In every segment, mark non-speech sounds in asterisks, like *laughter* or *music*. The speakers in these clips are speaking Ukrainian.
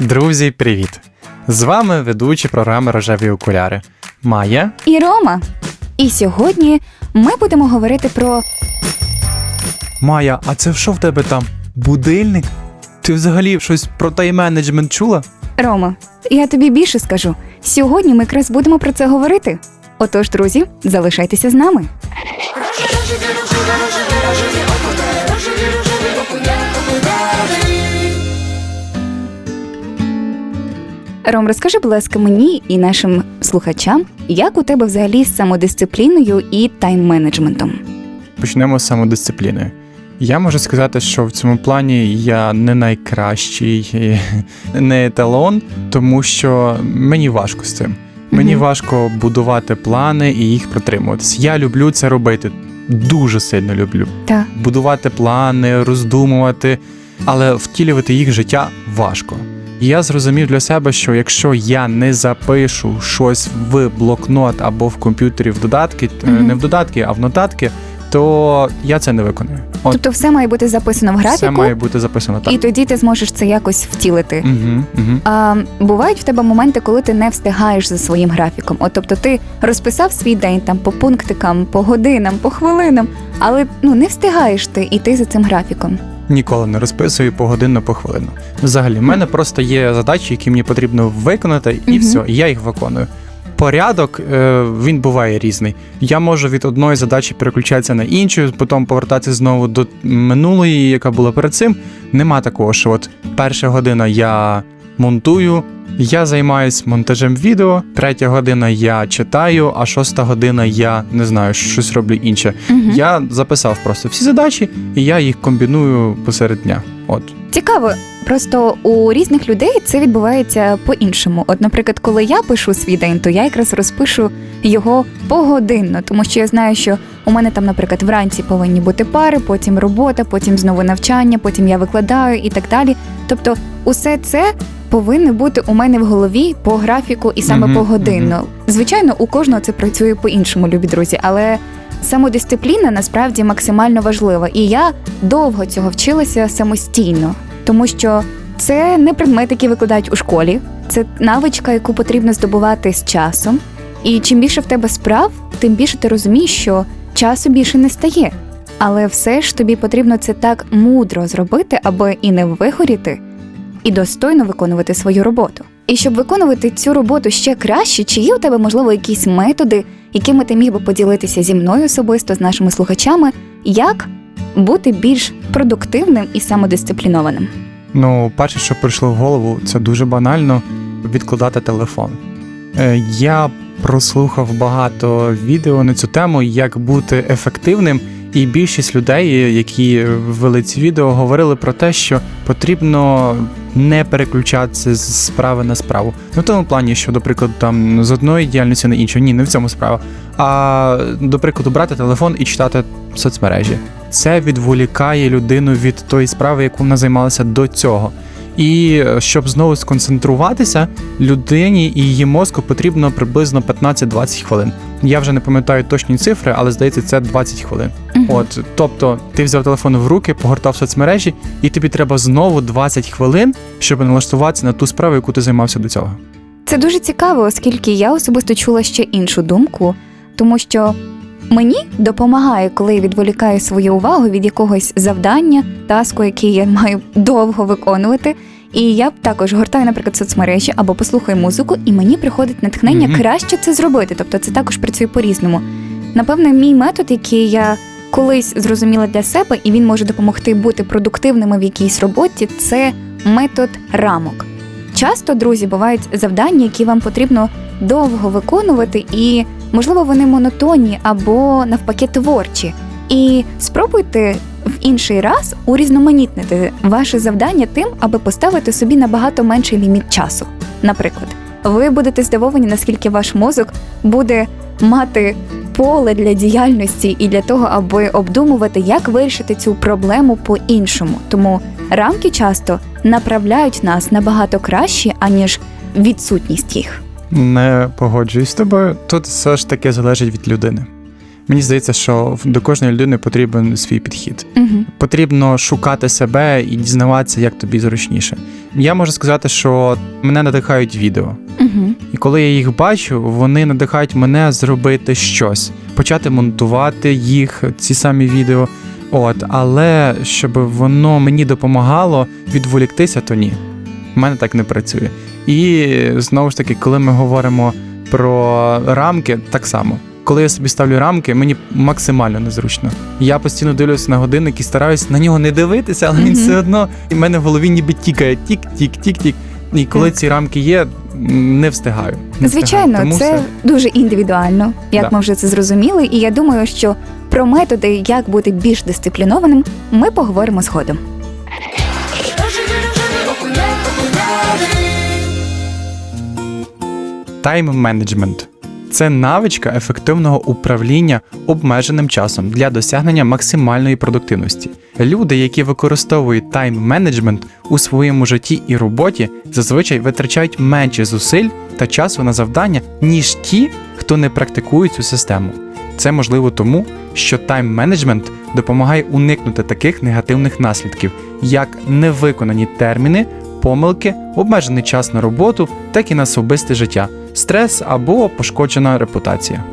Друзі, привіт! З вами ведучі програми Рожеві окуляри Майя. і Рома. І сьогодні ми будемо говорити про Майя, а це що в тебе там? Будильник? Ти взагалі щось про тайм-менеджмент чула? Рома. Я тобі більше скажу. Сьогодні ми якраз будемо про це говорити. Отож, друзі, залишайтеся з нами. Ром, розкажи, будь ласка, мені і нашим слухачам, як у тебе взагалі з самодисципліною і тайм-менеджментом? Почнемо з самодисципліни. Я можу сказати, що в цьому плані я не найкращий, *laughs* не еталон, тому що мені важко з цим. Мені Мгм. важко будувати плани і їх протримуватися. Я люблю це робити. Дуже сильно люблю. Так. будувати плани, роздумувати, але втілювати їх в життя важко. І Я зрозумів для себе, що якщо я не запишу щось в блокнот або в комп'ютері в додатки, Мгм. не в додатки, а в нотатки, то я це не виконую. От Тобто все має бути записано в все графіку, має бути записано так. і тоді ти зможеш це якось втілити. Угу, угу. А бувають в тебе моменти, коли ти не встигаєш за своїм графіком. От тобто ти розписав свій день там по пунктикам, по годинам, по хвилинам, але ну не встигаєш ти йти за цим графіком. Ніколи не розписую погодинно по хвилину. Взагалі, в мене просто є задачі, які мені потрібно виконати, і Мгм. все, і я їх виконую. Порядок е, він буває різний. Я можу від одної задачі переключатися на іншу, потім повертатися знову до минулої, яка була перед цим. Нема такого, що от перша година я монтую, я займаюсь монтажем відео, третя година я читаю, а шоста година я не знаю, щось роблю інше. Мгм. Я записав просто всі задачі, і я їх комбіную посеред дня. От. Цікаво, просто у різних людей це відбувається по-іншому. От, наприклад, коли я пишу свій день, то я якраз розпишу його погодинно, тому що я знаю, що у мене там, наприклад, вранці повинні бути пари, потім робота, потім знову навчання, потім я викладаю і так далі. Тобто, усе це повинно бути у мене в голові по графіку і саме Мгм, погодинно. Звичайно, у кожного це працює по-іншому, любі друзі, але. Самодисципліна насправді максимально важлива, і я довго цього вчилася самостійно, тому що це не предмет, який викладають у школі, це навичка, яку потрібно здобувати з часом. І чим більше в тебе справ, тим більше ти розумієш, що часу більше не стає. Але все ж тобі потрібно це так мудро зробити, аби і не вигоріти, і достойно виконувати свою роботу. І щоб виконувати цю роботу ще краще, чи є у тебе можливо якісь методи, якими ти міг би поділитися зі мною особисто з нашими слухачами, як бути більш продуктивним і самодисциплінованим? Ну, перше, що прийшло в голову, це дуже банально відкладати телефон. Е, Я прослухав багато відео на цю тему, як бути ефективним, і більшість людей, які ввели ці відео, говорили про те, що потрібно не переключатися з справи на справу. Ну, в тому плані, що, до прикладу, там з одної діяльності на іншу, ні, не в цьому справа. А до прикладу, брати телефон і читати соцмережі. Це відволікає людину від тої справи, яку вона займалася до цього. І е, щоб знову сконцентруватися, людині і її мозку потрібно приблизно 15-20 хвилин. Я вже не пам'ятаю точні цифри, але здається, це 20 хвилин. От, тобто, ти взяв телефон в руки, погортав соцмережі, і тобі треба знову 20 хвилин, щоб налаштуватися на ту справу, яку ти займався до цього. Це дуже цікаво, оскільки я особисто чула ще іншу думку, тому що мені допомагає, коли я відволікаю свою увагу від якогось завдання, таску, який я маю довго виконувати. І я також гортаю, наприклад, соцмережі або послухаю музику, і мені приходить натхнення Мгм. краще це зробити. Тобто це також працює по-різному. Напевно, мій метод, який я колись зрозуміла для себе, і він може допомогти бути продуктивними в якійсь роботі, це метод рамок. Часто, друзі, бувають завдання, які вам потрібно довго виконувати, і можливо вони монотонні або навпаки творчі. І спробуйте в інший раз урізноманітнити ваше завдання тим, аби поставити собі набагато менший ліміт часу. Наприклад, ви будете здивовані, наскільки ваш мозок буде мати поле для діяльності і для того, аби обдумувати, як вирішити цю проблему по-іншому. Тому рамки часто направляють нас набагато краще, аніж відсутність їх. Не погоджуюсь з тобою. Тут все ж таки залежить від людини. Мені здається, що до кожної людини потрібен свій підхід. Угу. Потрібно шукати себе і дізнаватися, як тобі зручніше. Я можу сказати, що мене надихають відео. Угу. І коли я їх бачу, вони надихають мене зробити щось, почати монтувати їх, ці самі відео. От, але щоб воно мені допомагало відволіктися, то ні. У мене так не працює. І знову ж таки, коли ми говоримо про рамки, так само. Коли я собі ставлю рамки, мені максимально незручно. Я постійно дивлюся на годинник і стараюсь на нього не дивитися, але він все одно і в мене в голові ніби тікає тік-тік-тік-тік. І коли ці рамки є, не встигаю. Не Звичайно, встигаю. Це все. дуже індивідуально, як Да. ми вже це зрозуміли, і я думаю, що про методи, як бути більш дисциплінованим, ми поговоримо згодом. Тайм-менеджмент це навичка ефективного управління обмеженим часом для досягнення максимальної продуктивності. Люди, які використовують тайм-менеджмент у своєму житті і роботі, зазвичай витрачають менше зусиль та часу на завдання, ніж ті, хто не практикує цю систему. Це можливо тому, що тайм-менеджмент допомагає уникнути таких негативних наслідків, як невиконані терміни, помилки, обмежений час на роботу, так і на особисте життя, стрес або пошкоджена репутація.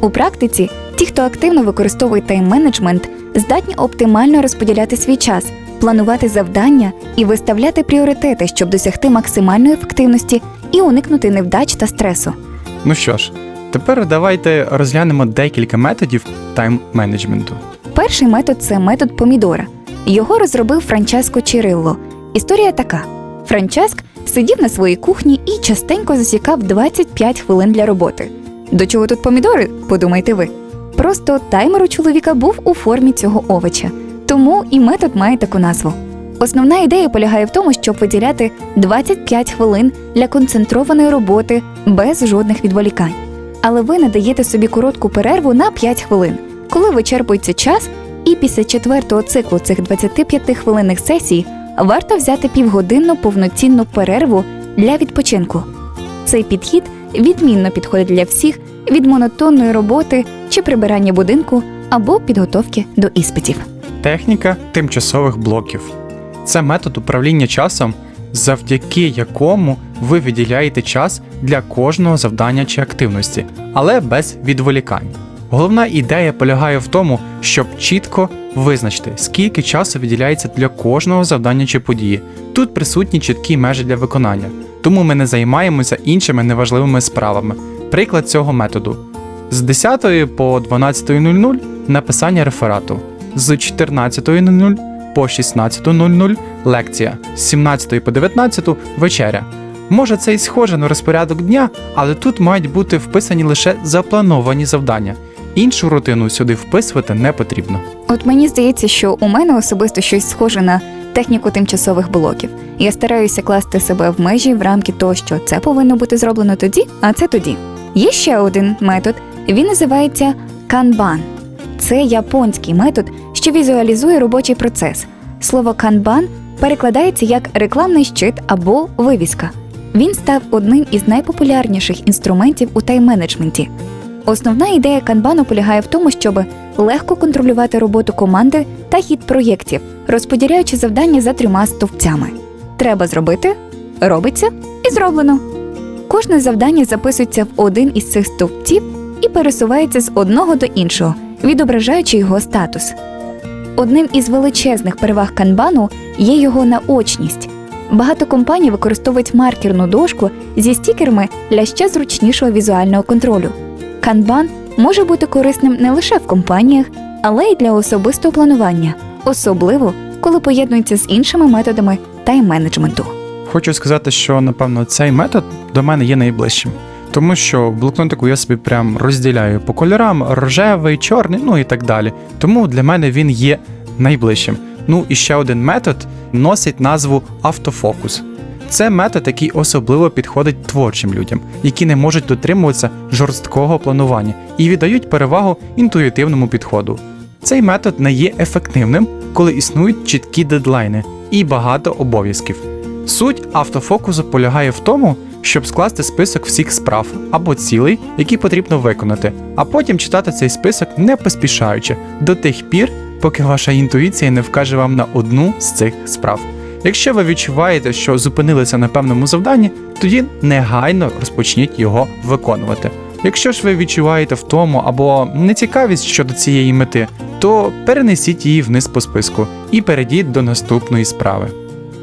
У практиці ті, хто активно використовує тайм-менеджмент, здатні оптимально розподіляти свій час, планувати завдання і виставляти пріоритети, щоб досягти максимальної ефективності і уникнути невдач та стресу. Ну що ж, тепер давайте розглянемо декілька методів тайм-менеджменту. Перший метод це метод помідора. Його розробив Франческо Чирилло. Історія така: Франческ сидів на своїй кухні і частенько засікав 25 хвилин для роботи. До чого тут помідори? Подумайте ви. Просто таймер у чоловіка був у формі цього овоча, тому і метод має таку назву. Основна ідея полягає в тому, щоб виділяти 25 хвилин для концентрованої роботи без жодних відволікань. Але ви надаєте собі коротку перерву на 5 хвилин, коли вичерпується час, і після четвертого циклу цих 25 хвилинних сесій варто взяти півгодинну повноцінну перерву для відпочинку. Цей підхід відмінно підходить для всіх від монотонної роботи чи прибирання будинку або підготовки до іспитів. Техніка тимчасових блоків це метод управління часом, завдяки якому ви виділяєте час для кожного завдання чи активності, але без відволікань. Головна ідея полягає в тому, щоб чітко визначити, скільки часу виділяється для кожного завдання чи події. Тут присутні чіткі межі для виконання, тому ми не займаємося іншими неважливими справами. Приклад цього методу: з 10 по 12.00 написання реферату, з 14.00 по 16.00 лекція, з 17 по 19 вечеря. Може, це й схоже на розпорядок дня, але тут мають бути вписані лише заплановані завдання. Іншу рутину сюди вписувати не потрібно. От мені здається, що у мене особисто щось схоже на техніку тимчасових блоків. Я стараюся класти себе в межі в рамки того, що це повинно бути зроблено тоді, а це тоді. Є ще один метод, він називається канбан. Це японський метод, що візуалізує робочий процес. Слово канбан перекладається як рекламний щит або вивіска. Він став одним із найпопулярніших інструментів у тайм-менеджменті. Основна ідея канбану полягає в тому, щоб легко контролювати роботу команди та хід проєктів, розподіляючи завдання за трьома стовпцями. Треба зробити, робиться і зроблено. Кожне завдання записується в один із цих стовпців і пересувається з одного до іншого, відображаючи його статус. Одним із величезних переваг канбану є його наочність. Багато компаній використовують маркерну дошку зі стікерами для ще зручнішого візуального контролю. Канбан може бути корисним не лише в компаніях, але й для особистого планування, особливо коли поєднується з іншими методами тайм-менеджменту. Хочу сказати, що напевно цей метод до мене є найближчим. Тому що блокнотику я собі прям розділяю по кольорам рожевий, чорний, ну і так далі. Тому для мене він є найближчим. Ну і ще один метод носить назву автофокус. Це метод, який особливо підходить творчим людям, які не можуть дотримуватися жорсткого планування і віддають перевагу інтуїтивному підходу. Цей метод не є ефективним, коли існують чіткі дедлайни і багато обов'язків. Суть автофокусу полягає в тому, щоб скласти список всіх справ або цілей, які потрібно виконати, а потім читати цей список не поспішаючи до тих пір, поки ваша інтуїція не вкаже вам на одну з цих справ. Якщо ви відчуваєте, що зупинилися на певному завданні, тоді негайно розпочніть його виконувати. Якщо ж ви відчуваєте втому або нецікавість щодо цієї мети, то перенесіть її вниз по списку і перейдіть до наступної справи.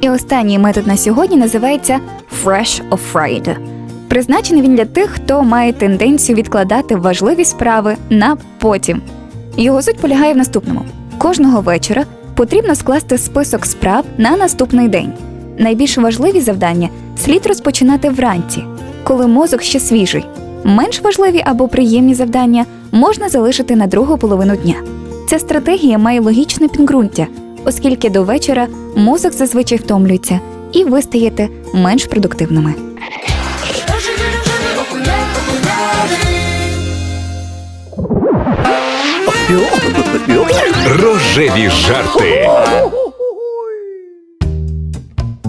І останній метод на сьогодні називається Fresh Friday. Призначений він для тих, хто має тенденцію відкладати важливі справи на потім. Його суть полягає в наступному: кожного вечора потрібно скласти список справ на наступний день. Найбільш важливі завдання слід розпочинати вранці, коли мозок ще свіжий. Менш важливі або приємні завдання можна залишити на другу половину дня. Ця стратегія має логічне підґрунтя, оскільки до вечора мозок зазвичай втомлюється, і ви стаєте менш продуктивними. Рожеві жарти.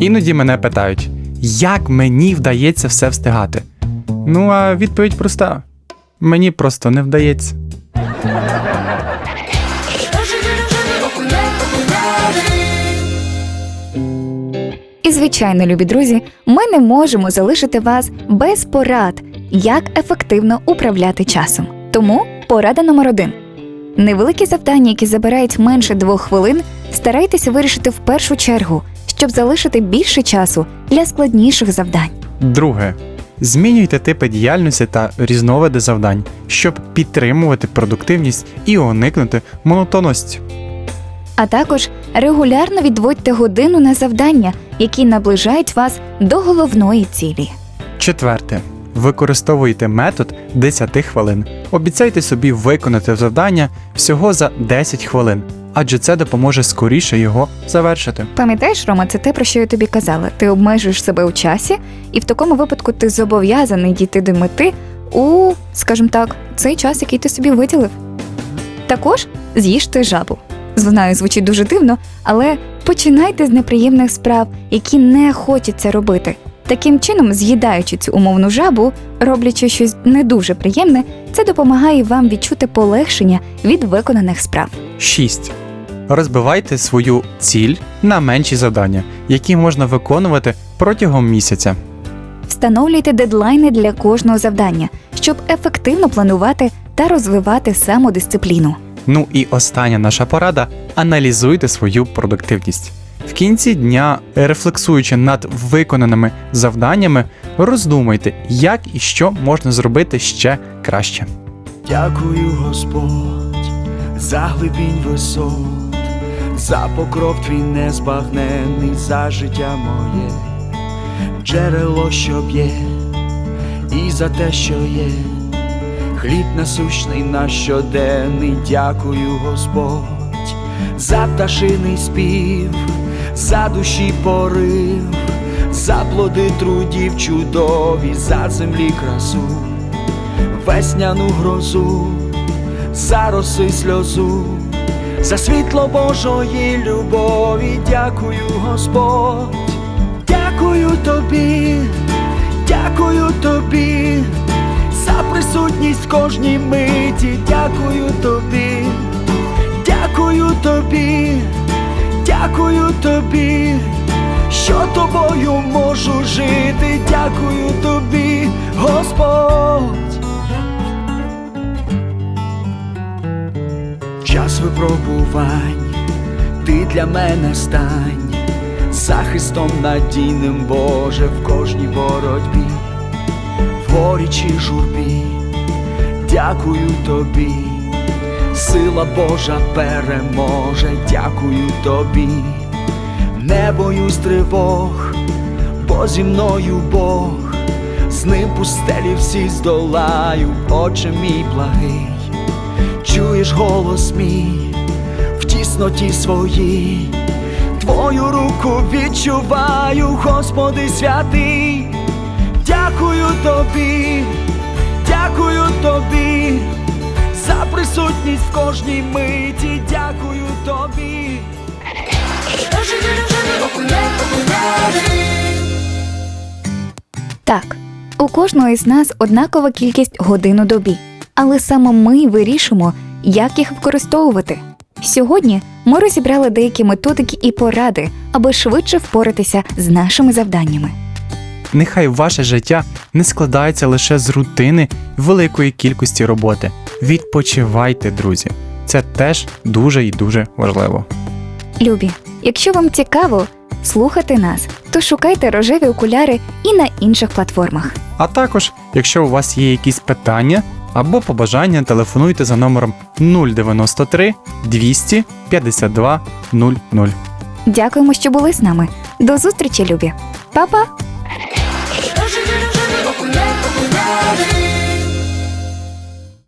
Іноді мене питають, як мені вдається все встигати. Ну а відповідь проста: мені просто не вдається. І звичайно, любі друзі, ми не можемо залишити вас без порад, як ефективно управляти часом. Тому порада номер один: невеликі завдання, які забирають менше двох хвилин, старайтеся вирішити в першу чергу, щоб залишити більше часу для складніших завдань. Друге. Змінюйте типи діяльності та різновиди завдань, щоб підтримувати продуктивність і уникнути монотонності. А також регулярно відводьте годину на завдання, які наближають вас до головної цілі. Четверте. Використовуйте метод 10 хвилин. Обіцяйте собі виконати завдання всього за 10 хвилин, адже це допоможе скоріше його завершити. Пам'ятаєш, Рома, це те, про що я тобі казала. Ти обмежуєш себе у часі, і в такому випадку ти зобов'язаний дійти до мети у, скажімо так, цей час, який ти собі виділив. Також з'їжте жабу. Знаю, звучить дуже дивно, але починайте з неприємних справ, які не хочеться робити. Таким чином, з'їдаючи цю умовну жабу, роблячи щось не дуже приємне, це допомагає вам відчути полегшення від виконаних справ. 6. Розбивайте свою ціль на менші завдання, які можна виконувати протягом місяця. Встановлюйте дедлайни для кожного завдання, щоб ефективно планувати та розвивати самодисципліну. Ну і остання наша порада аналізуйте свою продуктивність. В кінці дня, рефлексуючи над виконаними завданнями, роздумайте, як і що можна зробити ще краще. Дякую, Господь, за глибінь висот, за покров твій незбагненний, за життя моє, джерело, що б'є, і за те, що є, хліб насущний наш щоденний, дякую, Господь, за пташиний спів, за душі порив, за плоди трудів чудові, за землі красу весняну грозу, за роси сльозу, за світло Божої любові, дякую, Господь, дякую тобі, дякую тобі, за присутність в кожній миті, дякую тобі, дякую тобі, дякую тобі. Що тобою можу жити, дякую тобі, Господь. Час випробувань, ти для мене стань, захистом надійним, Боже, в кожній боротьбі, в горі чи журбі, дякую тобі, сила Божа переможе, дякую тобі, не боюсь тривог, бо зі мною Бог, з ним пустелі всі здолаю, Отче мій благий. Чуєш голос мій в тісноті своїй, Твою руку відчуваю, Господи святий, дякую тобі, дякую тобі, присутність в кожній миті, дякую тобі. Так, у кожного із нас однакова кількість годин у добі, але саме ми вирішимо, як їх використовувати. Сьогодні ми розібрали деякі методики і поради, аби швидше впоратися з нашими завданнями. Нехай ваше життя не складається лише з рутини великої кількості роботи. Відпочивайте, друзі. Це теж дуже і дуже важливо. Любі, якщо вам цікаво слухати нас, то шукайте рожеві окуляри і на інших платформах. А також, якщо у вас є якісь питання або побажання, телефонуйте за номером 093 200 52 00. Дякуємо, що були з нами. До зустрічі, любі. Па-па!